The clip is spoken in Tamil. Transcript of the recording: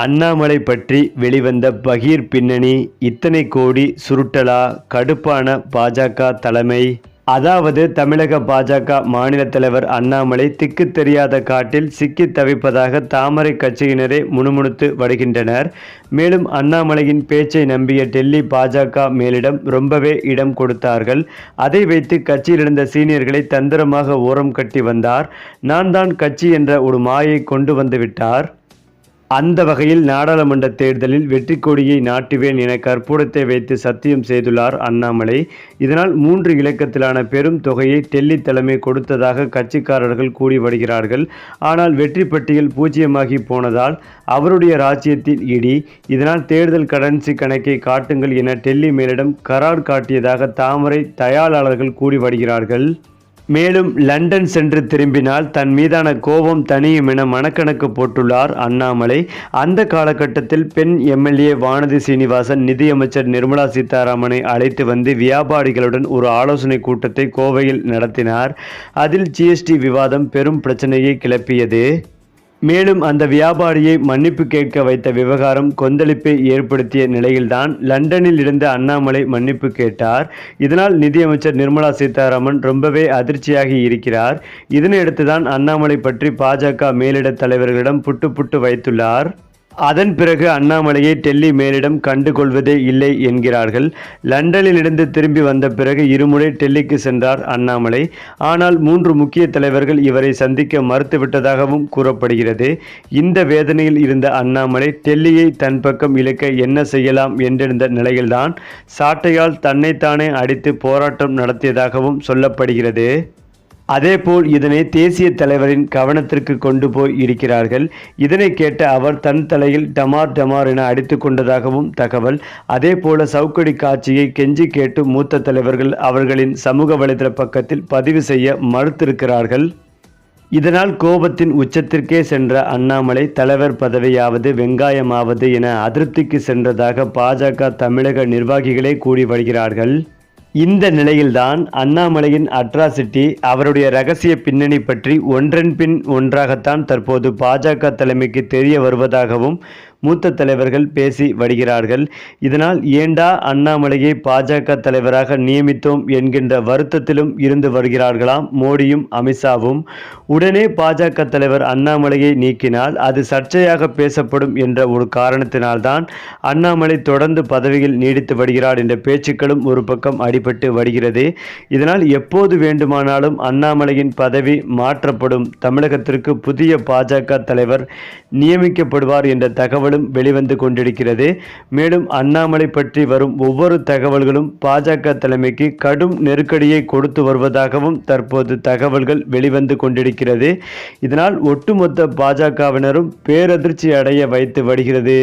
அண்ணாமலை பற்றி வெளிவந்த பகீர் பின்னணி இத்தனை கோடி சுருட்டலா கடுப்பான பாஜக தலைமை. அதாவது தமிழக பாஜக மாநில தலைவர் அண்ணாமலை திக்கு தெரியாத காட்டில் சிக்கி தவிப்பதாக தாமரை கட்சியினரே முணுமுணுத்து வருகின்றனர். மேலும் அண்ணாமலையின் பேச்சை நம்பிய டெல்லி பாஜக மேலிடம் ரொம்பவே இடம் கொடுத்தார்கள். அதை வைத்து கட்சியில் இருந்த சீனியர்களை தந்திரமாக ஓரம் கட்டி வந்தார். நான் தான் கட்சி என்ற ஒரு மாயை கொண்டு வந்துவிட்டார் அந்த வகையில் நாடாளுமன்ற தேர்தலில் வெற்றி கொடியை நாட்டுவேன் என கற்பூரத்தை வைத்து சத்தியம் செய்துள்ளார் அண்ணாமலை. இதனால் மூன்று இலக்கத்திலான பெரும் தொகையை டெல்லி தலைமை கொடுத்ததாக கட்சிக்காரர்கள் கூடி வருகிறார்கள். ஆனால் வெற்றி பட்டியல் பூஜ்ஜியமாகி போனதால் அவருடைய ராஜ்யத்தின் இடி. இதனால் தேர்தல் கடன்சி கணக்கை காட்டுங்கள் என டெல்லி மேலிடம் கரார் காட்டியதாக தாமரை தயாளாளர்கள் கூடி வருகிறார்கள். மேலும் லண்டன் சென்று திரும்பினால் தன் மீதான கோபம் தனியும் என மனக்கணக்கு போட்டுள்ளார் அண்ணாமலை. அந்த காலகட்டத்தில் பெண் எம்எல்ஏ வானதி சீனிவாசன் நிதியமைச்சர் நிர்மலா சீதாராமனை அழைத்து வந்து வியாபாரிகளுடன் ஒரு ஆலோசனை கூட்டத்தை கோவையில் நடத்தினார். அதில் ஜிஎஸ்டி விவாதம் பெரும் பிரச்சனையை கிளப்பியது. மேலும் அந்த வியாபாரியை மன்னிப்பு கேட்க வைத்த விவகாரம் கொந்தளிப்பை ஏற்படுத்திய நிலையில்தான் லண்டனில் இருந்த அண்ணாமலை மன்னிப்பு கேட்டார். இதனால் நிதியமைச்சர் நிர்மலா சீதாராமன் ரொம்பவே அதிர்ச்சியாகி இருக்கிறார். இதனையடுத்துதான் அண்ணாமலை பற்றி பாஜக மேலிட தலைவர்களிடம் புட்டு புட்டு வைத்துள்ளார். அதன் பிறகு அண்ணாமலையை டெல்லி மேலிடம் கண்டுகொள்வதே இல்லை என்கிறார்கள். லண்டனிலிருந்து திரும்பி வந்த பிறகு இருமுறை டெல்லிக்கு சென்றார் அண்ணாமலை. ஆனால் மூன்று முக்கிய தலைவர்கள் இவரை சந்திக்க மறுத்துவிட்டதாகவும் கூறப்படுகிறது. இந்த வேதனையில் இருந்த அண்ணாமலை டெல்லியை தன் பக்கம் இழுக்க என்ன செய்யலாம் என்றிருந்த நிலையில்தான் சாட்டையால் தன்னைத்தானே அடித்து போராட்டம் நடத்தியதாகவும் சொல்லப்படுகிறது. அதேபோல் இதனை தேசிய தலைவரின் கவனத்திற்கு கொண்டு போய் இருக்கிறார்கள். இதனை கேட்ட அவர் தன் தலையில் டமார் டமார் என அடித்து கொண்டதாகவும் தகவல். அதேபோல சவுக்கடி காட்சியை கெஞ்சி கேட்டு மூத்த தலைவர்கள் அவர்களின் சமூக வலைதள பக்கத்தில் பதிவு செய்ய மறுத்திருக்கிறார்கள். இதனால் கோபத்தின் உச்சத்திற்கே சென்ற அண்ணாமலை தலைவர் பதவியாவது வெங்காயமாவது என அதிருப்திக்கு சென்றதாக பாஜக தமிழக நிர்வாகிகளே கூறி வருகிறார்கள். இந்த நிலையில்தான் அண்ணாமலையின் அட்ராசிட்டி அவருடைய ரகசிய பின்னணி பற்றி ஒன்றன் பின் ஒன்றாகத்தான் தற்போது பாஜக தலைமைக்கு தெரிய வருவதாகவும் மூத்த தலைவர்கள் பேசி வருகிறார்கள். இதனால் ஏண்டா அண்ணாமலையை பாஜக தலைவராக நியமித்தோம் என்கின்ற வருத்தத்திலும் இருந்து வருகிறார்களாம் மோடியும் அமித்ஷாவும். உடனே பாஜக தலைவர் அண்ணாமலையை நீக்கினால் அது சர்ச்சையாக பேசப்படும் என்ற ஒரு காரணத்தினால்தான் அண்ணாமலை தொடர்ந்து பதவியில் நீடித்து வருகிறார் என்ற பேச்சுக்களும் ஒரு பக்கம் அடிபட்டு வருகிறது. இதனால் எப்போது வேண்டுமானாலும் அண்ணாமலையின் பதவி மாற்றப்படும். தமிழகத்திற்கு புதிய பாஜக தலைவர் நியமிக்கப்படுவார் என்ற தகவல் தகவலும் வெளிவந்து கொண்டிருக்கிறது. மேலும் அண்ணாமலை பற்றி வரும் ஒவ்வொரு தகவல்களும் பாஜக தலைமைக்கு கடும் நெருக்கடியை கொடுத்து வருவதாகவும் தற்போது தகவல்கள் வெளிவந்து கொண்டிருக்கிறது. இதனால் ஒட்டுமொத்த பாஜகவினரும் பேரதிர்ச்சி அடைய வைத்து வருகிறது.